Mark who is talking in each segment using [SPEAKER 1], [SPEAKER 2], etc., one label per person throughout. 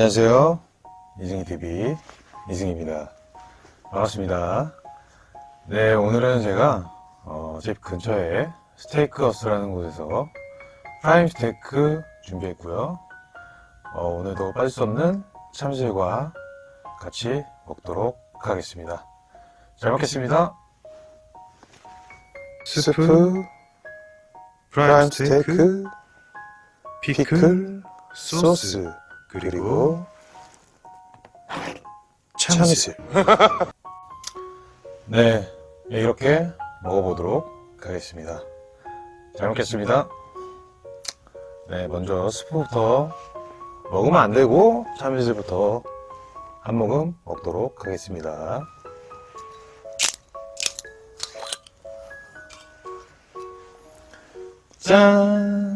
[SPEAKER 1] 안녕하세요. 이승희 TV 이승희입니다. 반갑습니다. 네, 오늘은 제가 어, 집 근처에 스테이크하우스라는 곳에서 프라임 스테이크 준비했고요. 어, 오늘도 빠질 수 없는 참새과 같이 먹도록 하겠습니다. 잘 먹겠습니다. 스프, 프라임 스테이크, 피클, 소스, 그리고 참이슬. 네, 이렇게 먹어보도록 하겠습니다. 잘 먹겠습니다. 네, 먼저 스프부터 먹으면 안 되고 참이슬부터 한 모금 먹도록 하겠습니다. 짠!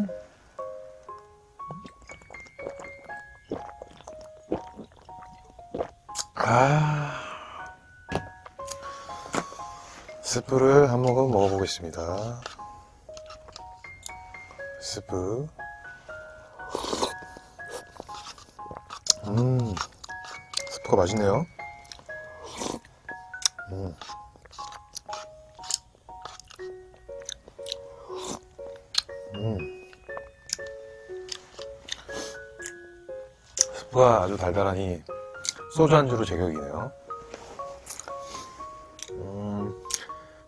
[SPEAKER 1] 스프를 한 모금 먹어보겠습니다. 스프. 음, 스프가 맛있네요. 음. 음. 스프가 아주 달달하니 소주 안주로 제격이네요.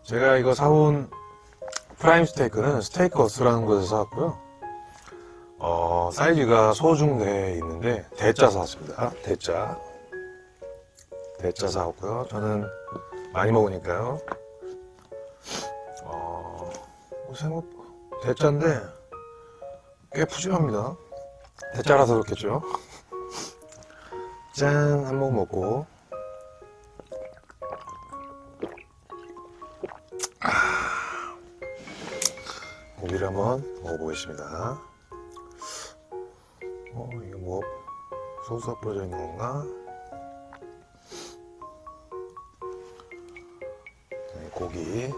[SPEAKER 1] 제가 이거 사온 프라임 스테이크는 스테이크 어스라는 곳에서 사왔고요. 어, 사이즈가 소중대에 있는데 대짜 사왔습니다. 대짜. 대짜 사왔고요. 저는 많이 먹으니까요. 어, 생각 대짜인데 꽤 푸짐합니다. 대짜라서 그렇겠죠. 짠, 한 모금 먹고. 한번 먹어보겠습니다. 어, 이거 뭐, 소스가 뿌려져 있는 건가? 네, 고기,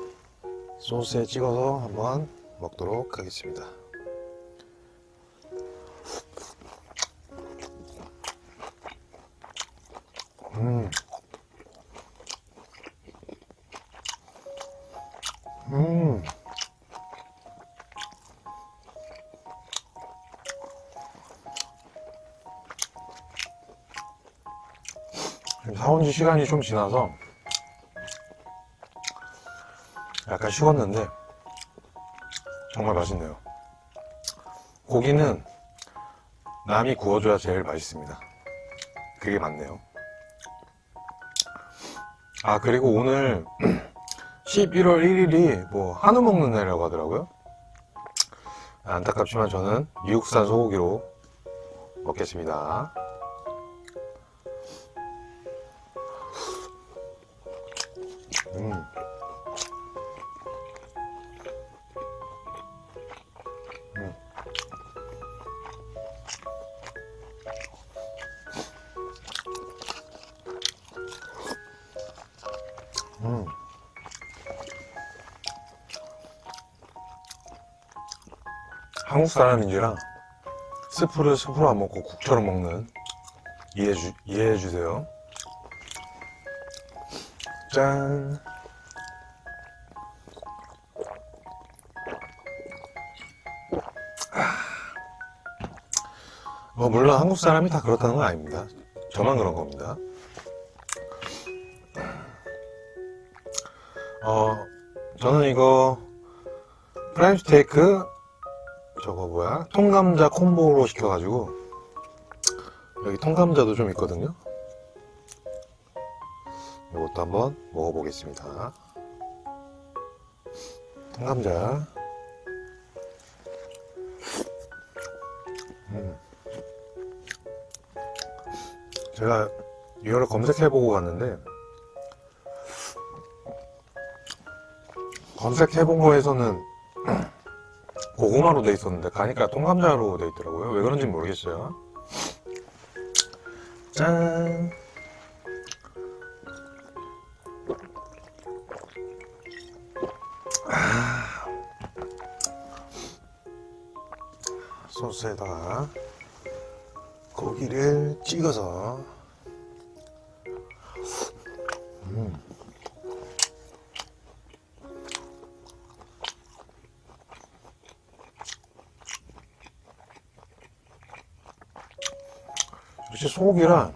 [SPEAKER 1] 소스에 찍어서 한번 먹도록 하겠습니다. 시간이 좀 지나서 약간 식었는데 정말 맛있네요. 고기는 남이 구워줘야 제일 맛있습니다. 그게 맞네요. 아, 그리고 오늘 11월 1일이 뭐 한우 먹는 날이라고 하더라고요. 안타깝지만 저는 미국산 소고기로 먹겠습니다. 한국 사람인지라 스프를 스프로 안 먹고 국처럼 먹는 이해해, 주, 이해해 주세요. 짠. 뭐 물론 한국 사람이 다 그렇다는 건 아닙니다. 저만 그런 겁니다. 어, 저는 이거 프라임 스테이크 저거 뭐야 통감자 콤보로 시켜가지고 여기 통감자도 좀 있거든요. 이것도 한번 먹어보겠습니다. 통감자. 음. 제가 이거를 검색해보고 갔는데 검색해본 거에서는 고구마로 돼 있었는데 가니까 통감자로 돼 있더라고요. 왜 그런지 모르겠어요. 짠. 아. 소스에다가 고기를 찍어서 음. 역시 소고기랑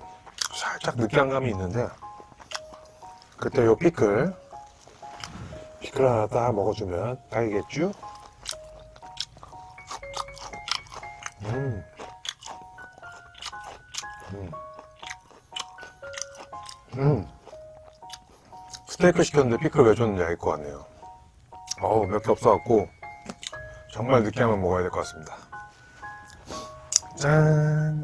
[SPEAKER 1] 살짝 느끼한 감이 있는데 그때 요 피클 피클 하나 딱 먹어주면 딱이겠죠? 음. 음. 음. 스테이크 시켰는데 피클 왜 줬는지 알 것 같네요. 어우, 몇 개 없어갖고, 정말 느끼하면 먹어야 될 것 같습니다. 짠!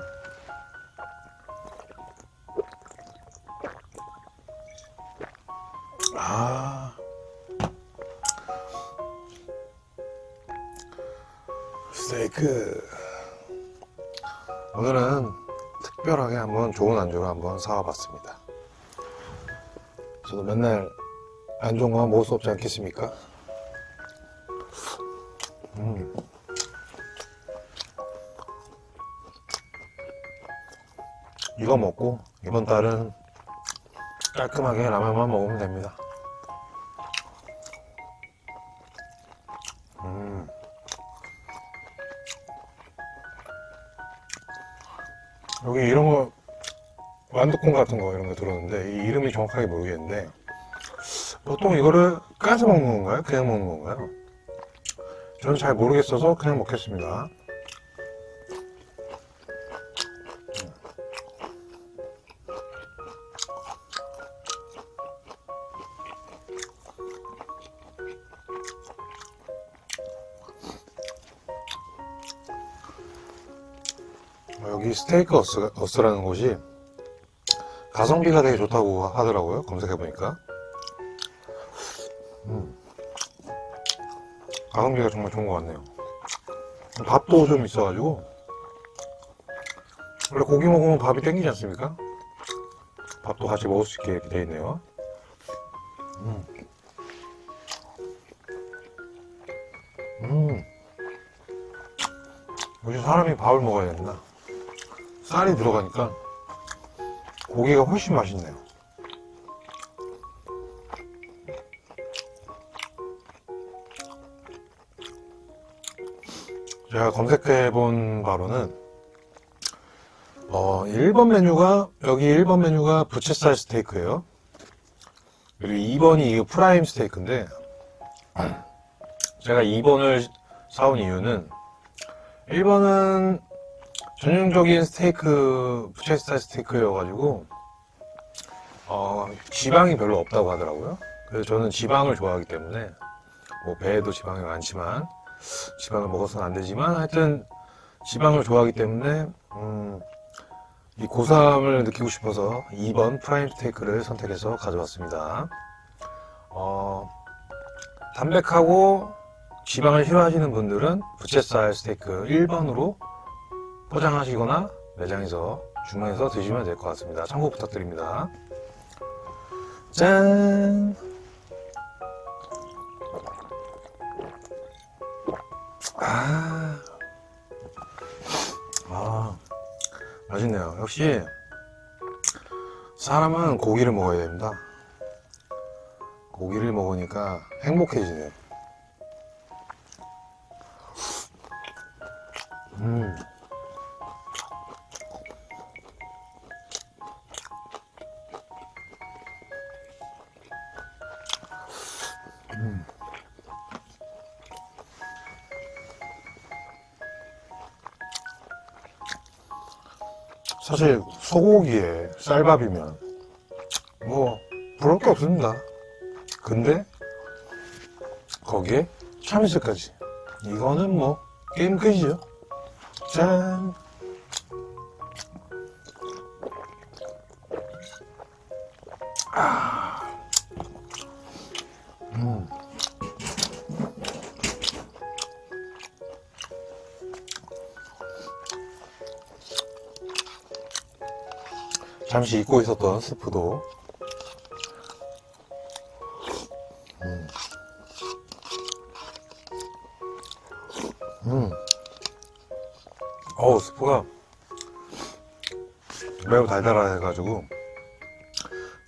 [SPEAKER 1] 스테이크. 오늘은 특별하게 한번 좋은 안주를 한번 사와봤습니다. 저도 맨날 안 좋은 거 먹을 수 없지 않겠습니까? 음. 이거 먹고 이번 달은 깔끔하게 라면만 먹으면 됩니다. 여기 이런 거 완두콩 같은 거 이런 거 들었는데 이 이름이 정확하게 모르겠는데 보통 이거를 까서 먹는 건가요? 그냥 먹는 건가요? 저는 잘 모르겠어서 그냥 먹겠습니다. 스테이크 어스, 어스라는 곳이 가성비가 되게 좋다고 하더라고요. 검색해보니까. 음. 가성비가 정말 좋은 것 같네요. 밥도 좀 있어가지고. 원래 고기 먹으면 밥이 땡기지 않습니까? 밥도 같이 먹을 수 있게 이렇게 돼 있네요. 음. 음. 역시 사람이 밥을 먹어야 된다. 쌀이 들어가니까 고기가 훨씬 맛있네요. 제가 검색해 본 바로는 어, 1번 메뉴가 여기 1번 메뉴가 부채살 스테이크예요. 그리고 2번이 이거 프라임 스테이크인데 제가 2번을 사온 이유는 1번은 전형적인 스테이크 부채살 스테이크여가지고 어, 지방이 별로 없다고 하더라고요. 그래서 저는 지방을 좋아하기 때문에 뭐 배에도 지방이 많지만 지방을 먹어서는 안 되지만 하여튼 지방을 좋아하기 때문에 음, 이 고소함을 느끼고 싶어서 2번 프라임 스테이크를 선택해서 가져왔습니다. 어, 담백하고 지방을 싫어하시는 분들은 부채살 스테이크 1번으로 포장하시거나 매장에서 주문해서 드시면 될 것 같습니다. 참고 부탁드립니다. 짠! 아, 아, 맛있네요. 역시 사람은 고기를 먹어야 됩니다. 고기를 먹으니까 행복해지네요. 음. 사실 소고기에 쌀밥이면 뭐 부러울 게 없습니다. 근데 거기에 참이슬까지 이거는 뭐 게임 끝이죠. 짠. 잠시 잊고 있었던 스프도 음. 음. 어우 스프가 매우 달달해가지고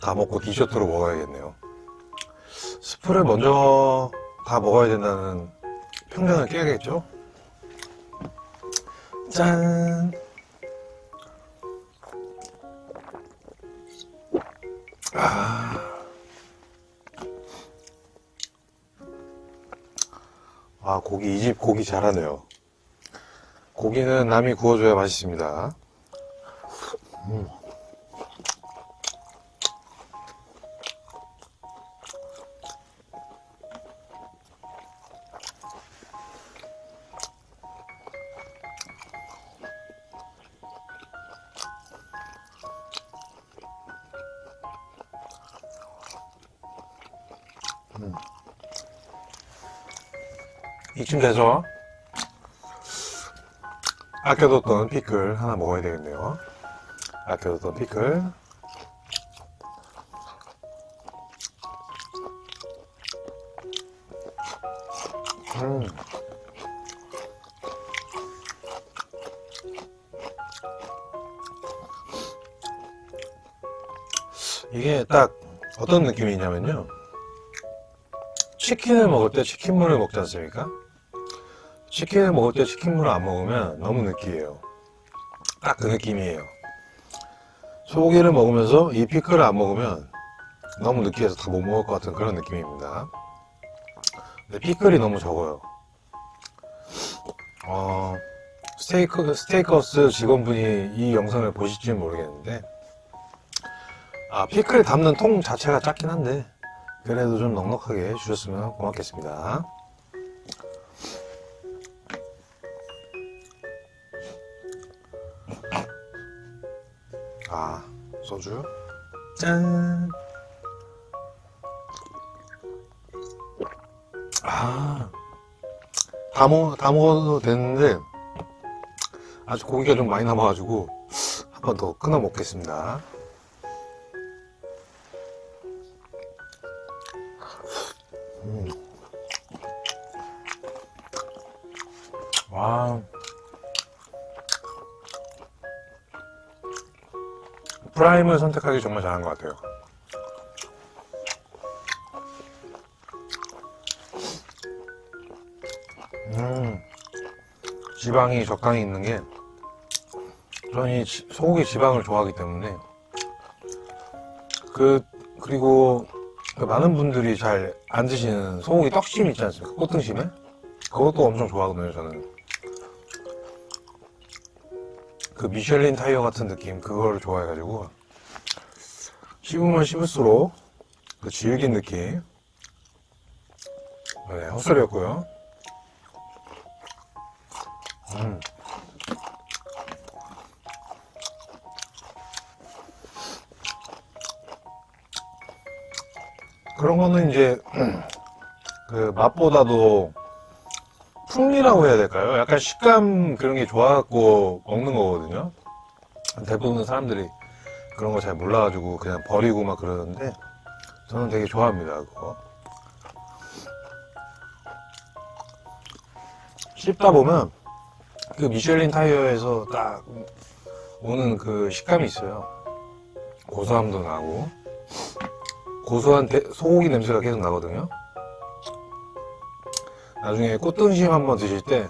[SPEAKER 1] 다 먹고 디저트로 먹어야겠네요. 스프를 먼저 다 먹어야 된다는 편견을 깨야겠죠? 짠! 아, 고기, 이 집 고기 잘하네요. 고기는 남이 구워줘야 맛있습니다. 음. 이쯤 돼서 아껴뒀던 피클 하나 먹어야 되겠네요. 아껴뒀던 피클. 음. 이게 딱 어떤 느낌이냐면요. 치킨을 먹을 때 치킨물을 먹지 않습니까? 치킨을 먹을 때 치킨물을 안 먹으면 너무 느끼해요. 딱 그 느낌이에요. 소고기를 먹으면서 이 피클을 안 먹으면 너무 느끼해서 다 못 먹을 것 같은 그런 느낌입니다. 근데 피클이 너무 적어요. 어, 스테이크, 스테이크하우스 직원분이 이 영상을 보실지 모르겠는데, 아, 피클을 담는 통 자체가 작긴 한데, 그래도 좀 넉넉하게 해주셨으면 고맙겠습니다. 아, 소주. 짠. 아, 다 먹, 다 먹어도 되는데, 아직 고기가 좀 많이 남아가지고, 한 번 더 끊어 먹겠습니다. 와. 프라임을 선택하기 정말 잘한 것 같아요. 음, 지방이 적당히 있는 게, 저는 이 지- 소고기 지방을 좋아하기 때문에, 그, 그리고 그 많은 분들이 잘 안 드시는 소고기 떡심 있지 않습니까? 꽃등심에? 그것도 엄청 좋아하거든요, 저는. 그 미슐린 타이어 같은 느낌, 그거를 좋아해가지고. 씹으면 씹을수록 그 질긴 느낌. 네, 헛소리였고요. 음. 그런 거는 이제 그 맛보다도 풍미라고 해야 될까요? 약간 식감 그런 게 좋아갖고 먹는 거거든요. 대부분 사람들이 그런 거 잘 몰라가지고 그냥 버리고 막 그러는데 저는 되게 좋아합니다. 그거. 씹다 보면 그 미슐린 타이어에서 딱 오는 그 식감이 있어요. 고소함도 나고 고소한 대- 소고기 냄새가 계속 나거든요. 나중에 꽃등심 한번 드실 때,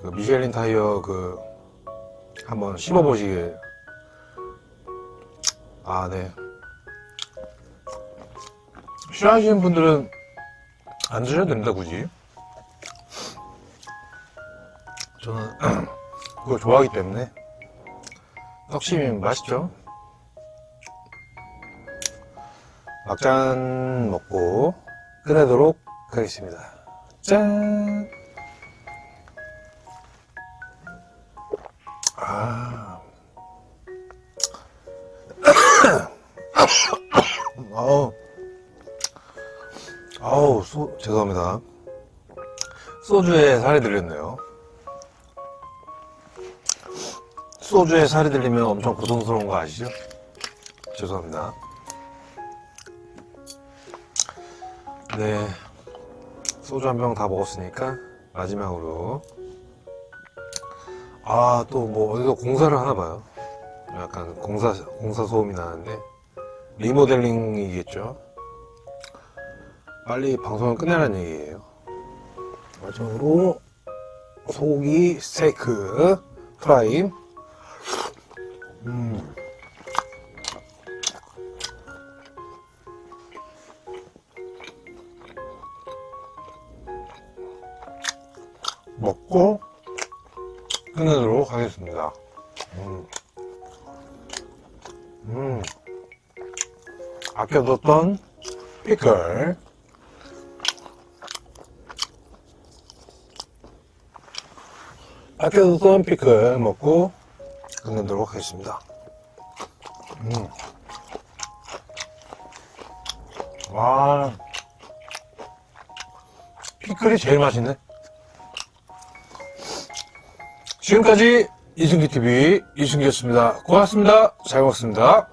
[SPEAKER 1] 그 미쉐린 타이어 그, 한번 씹어 보시길. 아, 네. 싫어하시는 분들은 안 드셔도 됩니다, 굳이. 저는 그걸 좋아하기 때문에. 떡심이 맛있죠? 막잔 먹고 끝내도록 하겠습니다. 짠! 아. 아우. 아우, 소, 죄송합니다. 소주에 살이 들렸네요. 소주에 살이 들리면 엄청 고통스러운 거 아시죠? 죄송합니다. 네. 소주 한 병 다 먹었으니까 마지막으로 아 또 뭐 어디서 공사를 하나 봐요. 약간 공사 공사 소음이 나는데 리모델링이겠죠. 빨리 방송을 끝내라는 얘기예요. 마지막으로 소고기 스테이크 프라임. 음. 먹고 끝내도록 하겠습니다. 음. 음. 아껴뒀던 피클. 아껴뒀던 피클 먹고 끝내도록 하겠습니다. 음. 와. 피클이 제일 맛있네. 지금까지 이승기TV 이승기였습니다. 고맙습니다. 잘 먹었습니다.